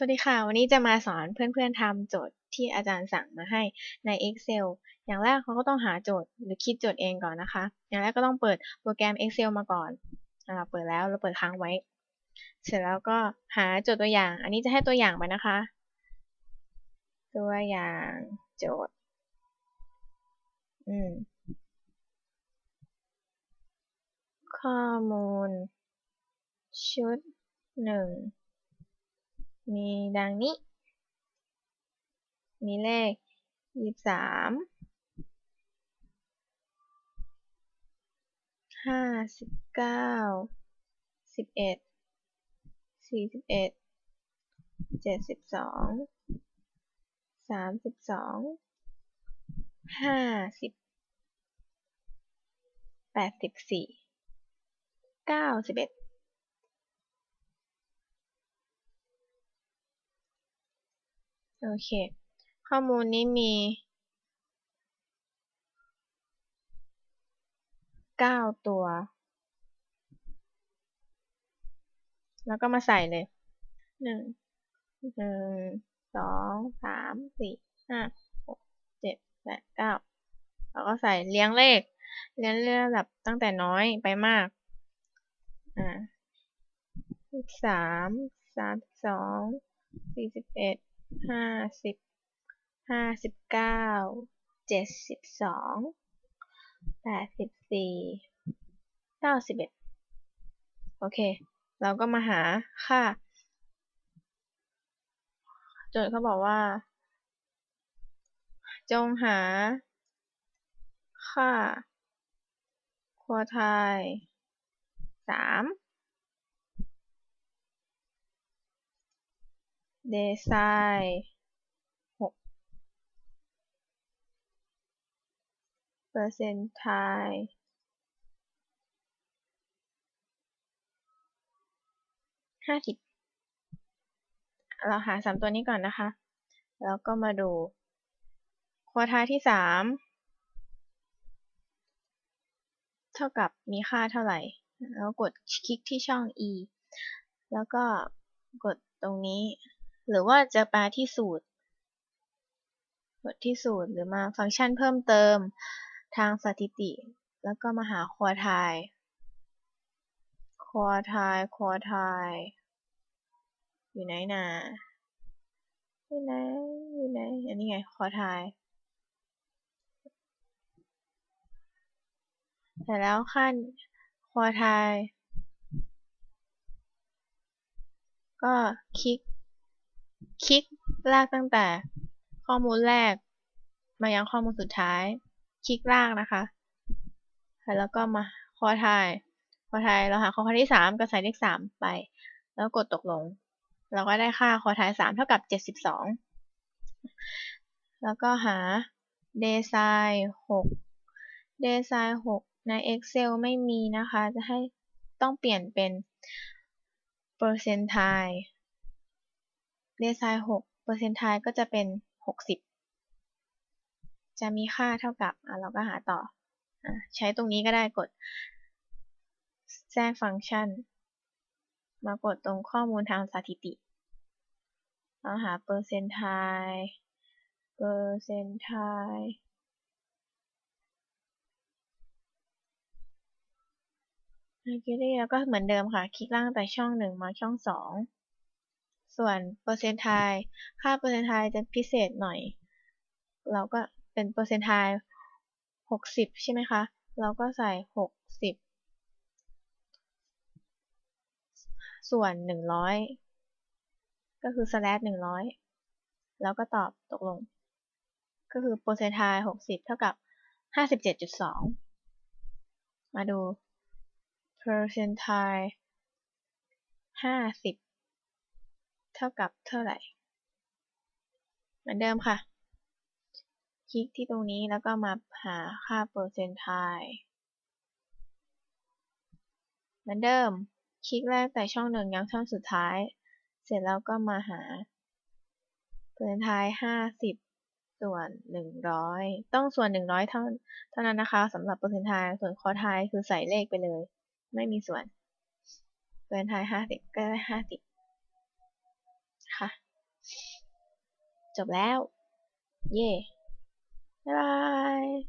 สวัสดีค่ะ วันนี้จะมาสอนเพื่อนๆทำโจทย์ที่อาจารย์สั่งมาให้ใน Excel อย่างแรกเขาก็ต้องหาโจทย์หรือคิดโจทย์เองก่อนนะคะ อย่างแรกก็ต้องเปิดโปรแกรม Excel มาก่อนอ่าเปิดแล้วเราเปิดค้างไว้ เสร็จแล้วก็หาโจทย์ตัวอย่าง อันนี้จะให้ตัวอย่างไปนะคะ ตัวอย่างโจทย์ อืม ข้อมูล ชุดหนึ่ง มีดังนี้ มีเลขยี่สามห้าสิบเก้าสิบเอ็ดสี่สิบเอ็ดเจ็ดสิบสองสามสิบสองห้าสิบแปดสิบสี่เก้าสิบเอ็ด โอเค ข้อมูลนี้มีเก้าตัว แล้วก็มาใส่เลยหนึ่งหนึ่งสองสามสี่ห้าหกเจ็ดแปดเก้าแล้วก็ใส่เลี้ยงเลข เลี้ยงเลขแบบตั้งแต่น้อยไปมาก อ่าสามสามสองสี่สิบเอ็ด ห้าสิบห้าสิบเก้าเจ็ดสิบสองแปดสิบสี่เก้าสิบเอ็ดโอเค เราก็มาหาค่า โจทย์เขาบอกว่า จงหา ค่า ควอไทยสาม เดซายหกเปอร์เซนต์ไทยห้าสิบเราหาสามตัวนี้ก่อนนะคะ แล้วก็มาดูควอไทยที่สามเท่ากับมีค่าเท่าไหร่ แล้วกดคลิกที่ช่อง e แล้วก็กดตรงนี้ หรือว่าจะมาที่สูตรกดที่สูตรหรือมาฟังก์ชันเพิ่มเติมทางสถิติ แล้วก็มาหาควอไทยควอไทยควอไทยอยู่ไหนนะอยู่ไหนอยู่ไหนอันนี้ไงควอไทยเสร็จแล้วขั้นควอไทยก็คลิก คลิกลากตั้งแต่ข้อมูลแรก มายังข้อมูลสุดท้าย คลิกลากนะคะแล้วก็มาคอไทยคอไทยเราหาคอไทยที่สามก็ใส่เลขสามไป แล้วกดตกลง เราก็ได้ค่าคอไทยสามเท่ากับเจ็ดสิบสองแล้วก็หาเดซายหกเดซายหกใน Excel ไม่มีนะคะ จะให้ต้องเปลี่ยนเป็น เปอร์เซนต์ไทเดซายหกเปอร์เซ็นต์ไทก็จะเป็นหกสิบจะมีค่าเท่ากับอะเราก็หาต่ออใช้ตรงนี้ก็ได้กดแทรกฟังก์ชัน มากดตรงข้อมูลทางสถิติเราหาเปอร์เซ็นต์ไทเปอร์เซ็นต์ไทเมื่อกี้แล้วก็เหมือนเดิมค่ะ คลิกล่างแต่ช่องหนึ่งมาช่องสอง ส่วนเปอร์เซ็นต์ไทค่าเปอร์เซ็นต์ไทจะพิเศษหน่อย เราก็เป็นเปอร์เซ็นต์ไทหกสิบใช่ไหมคะ เราก็ใส่หกสิบส่วนหนึ่งร้อยก็คือ slash หนึ่งร้อยแล้วก็ตอบตกลง ก็คือเปอร์เซ็นต์ไทหกสิบเท่ากับห้าสิบเจ็ดจุดสองมาดู percentile ห้าสิบ เท่ากับเท่าไหร่ เหมือนเดิมค่ะ คลิกที่ตรงนี้แล้วก็มาหาค่าเปอร์เซนต์ไทเหมือนเดิม คลิกแรกแต่ช่องหนึ่งยังช่องสุดท้าย เสร็จแล้วก็มาหาเปอร์เซนต์ไทห้าสิบส่วนหนึ่งร้อยต้องส่วน 100 เท่าเท่านั้นนะคะสำหรับเปอร์เซ็นต์ไทยส่วนคอไทยคือใส่เลขไปเลย ไม่มีส่วน เปอร์เซ็นต์ไทย50 ก็ได้าสิบ คะ จบแล้ว เย่ บ๊ายบาย